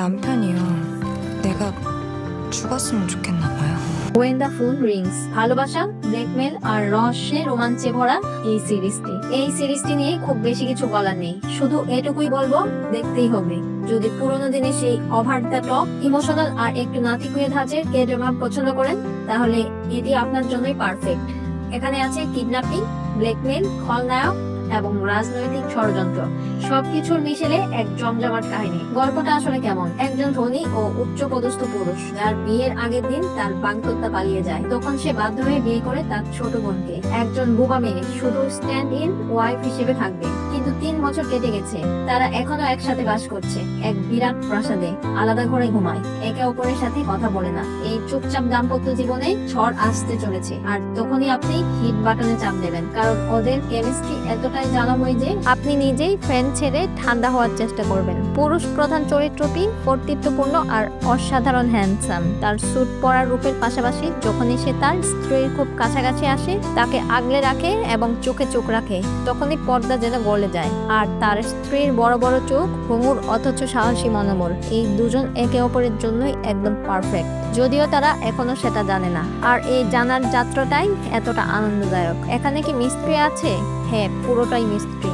남편이요. 내가 죽었으면 좋겠나 봐요. When the full Rings ভালোবাসা blackmail আর রহস্যে রোমাঞ্চে ভরা এই সিরিজটি এই সিরিজটি নিয়ে খুব বেশি কিছু বলার নেই শুধু এটুকুই বলবো দেখতেই হবে যদি পুরোনো দিনে সেই ওভার দ্য টপ ইমোশনাল আর একটু নাতিকুয়ে ধাঁচের কে ড্রামা পছন্দ করেন তাহলে এটি আপনার জন্যই পারফেক্ট এখানে আছে কিডন্যাপিং ব্ল্যাকমেল খলনায়ক এবং রাজনৈতিক ষড়যন্ত্র। সবকিছুর মিশেলে এক জমজমাট কাহিনী। গল্পটা আসলে কেমন? একজন ধনী ও উচ্চ পদস্থ পুরুষ। যার বিয়ের আগের দিন তার বাগদত্তা পালিয়ে যায়। তখন সে বাধ্য হয়ে বিয়ে করে তার ছোট বোনকে। একজন বোবা মেয়ে, শুধু স্ট্যান্ড ইন ওয়াইফ হিসেবে থাকবে। কিন্তু তিন বছর কেটে গেছে। তারা এখনও একসাথে বাস করছে। এক বিরাট প্রাসাদে আলাদা ঘরে ঘুমায়। একে অপরের সাথে কথা বলে না। এই চুপচাপ দাম্পত্য জীবনে ঝড় আসতে চলেছে। আর তখনই আপনি হিট বাটনে চাপ দেবেন। কারণ ওদের কেমিস্ট্রি এতটাই জ্বালাময় যে আপনি নিজেই ফ্যান ছেড়ে ঠান্ডা হওয়ার চেষ্টা করবেন। পুরুষ প্রধান চরিত্রটি কর্তৃত্বপূর্ণ আর অসাধারণ হ্যান্ডসাম। তার স্যুট পরা রূপের পাশাপাশি যখনই সে তার স্ত্রীর খুব কাছাকাছি আসে, তাকে আগলে রাখে এবং চোখে চোখ রাখে, তখনই পর্দা যেন গলে যায়। আর তার স্ত্রীর বড় বড় চোখ, ঘুঙুর অথচ সাহসী মনোবল, এই দুজন একে অপরের জন্যই একদম পারফেক্ট যদিও তারা এখনও সেটা জানে না। আর এই জানার যাত্রাটাই এতটা আনন্দদায়ক। এখানে কি মিস্ত্রি আছে? হ্যাঁ পুরোটাই মিস্ট্রি